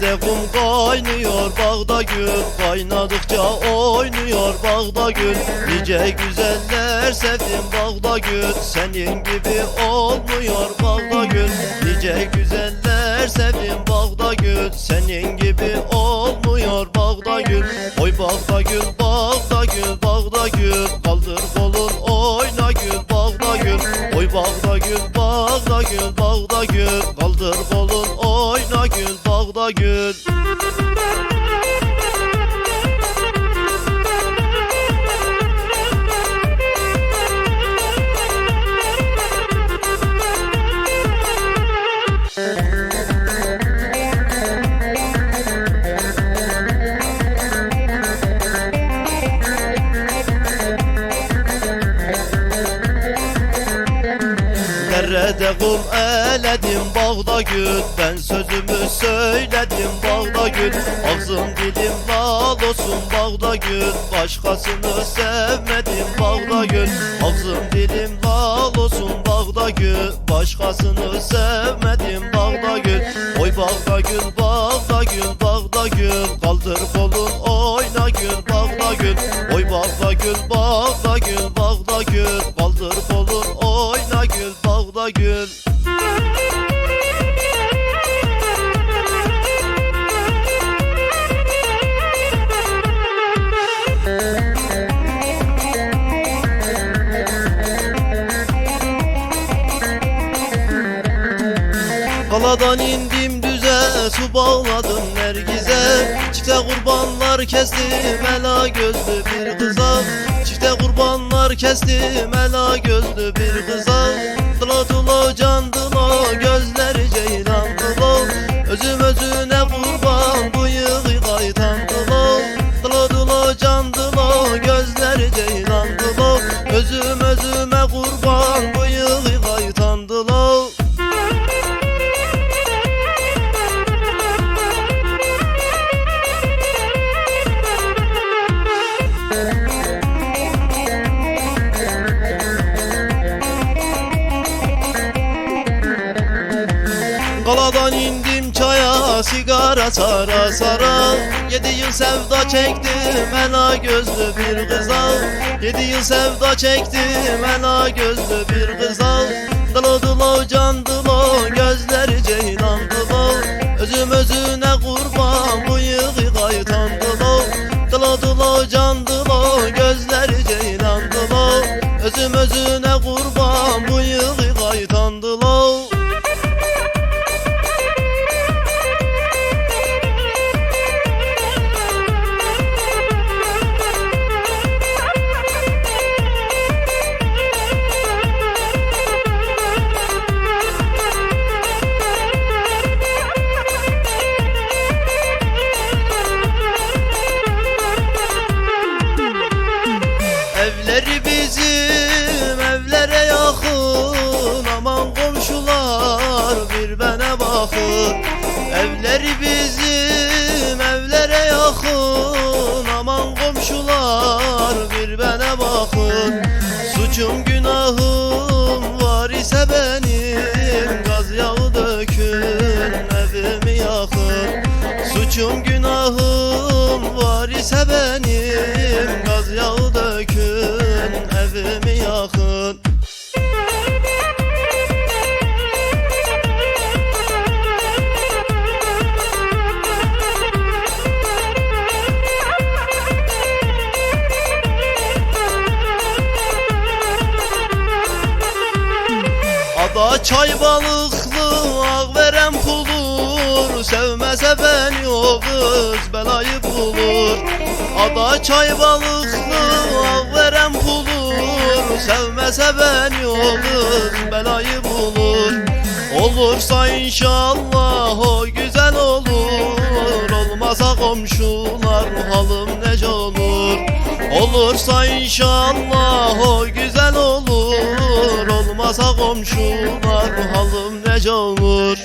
Derede kum kaynıyor bağda gül Kaynadıkça oynuyor bağda gül. Nice güzeller sevdim bağda gül Senin gibi olmuyor bağda gül. Nice güzeller sevdim bağda gül Senin gibi olmuyor bağda gül. Oy bağda gül bağda gül bağda gül bağda gül. Kaldır kolun oyna gül bağda gül Derede kum eledim bağda gül Ben sözümü söyledim bağda gül Ağzım dilim lal olsun bağda gül Başkasını sevmedim bağda gül Ağzım dilim lal olsun bağda gül Başkasını sevmedim bağda gül Oy bağda gül bağda gül bağda gül Kaldır kolun oyna gül bağda gül Oy bağda gül bağda gül bağda gül Kaldır kolun oyna gül bağda gül Kaladan indim düze su bağladım nergize. Çifte kurbanlar kestim ela gözlü bir kıza Çifte kurbanlar kestim ela gözlü bir kıza. Dıla dıla can dıla gözleri ceylan dıla Özüm özüne kurban bıyığı kaytan dıla Dıla dıla can dıla gözleri ceylan dıla Özüm özüme kurban İndim çaya sigara sara sara. Yedi yıl sevda çektim ela gözlü bir kıza. Yedi yıl sevda çektim ela gözlü bir kıza Evleri bizim evlere yakın. Aman komşular bir bana bakın. Evleri bizim evlere yakın. Aman komşular bir bana bakın. Suçum günahım var ise benim. Gaz yağı dökün evimi yakın. Suçum günahım var ise benim çay balıklı ağ veren pulur Sevmese beni o kız belayı bulur. Ada çay balıklı ağ veren pulur Sevmese beni o kız belayı bulur. Olursa inşallah o güzel olur. Olmasa komşular halım nece olur? Olursa inşallah o güzel olur Olmasa komşular halım nece olur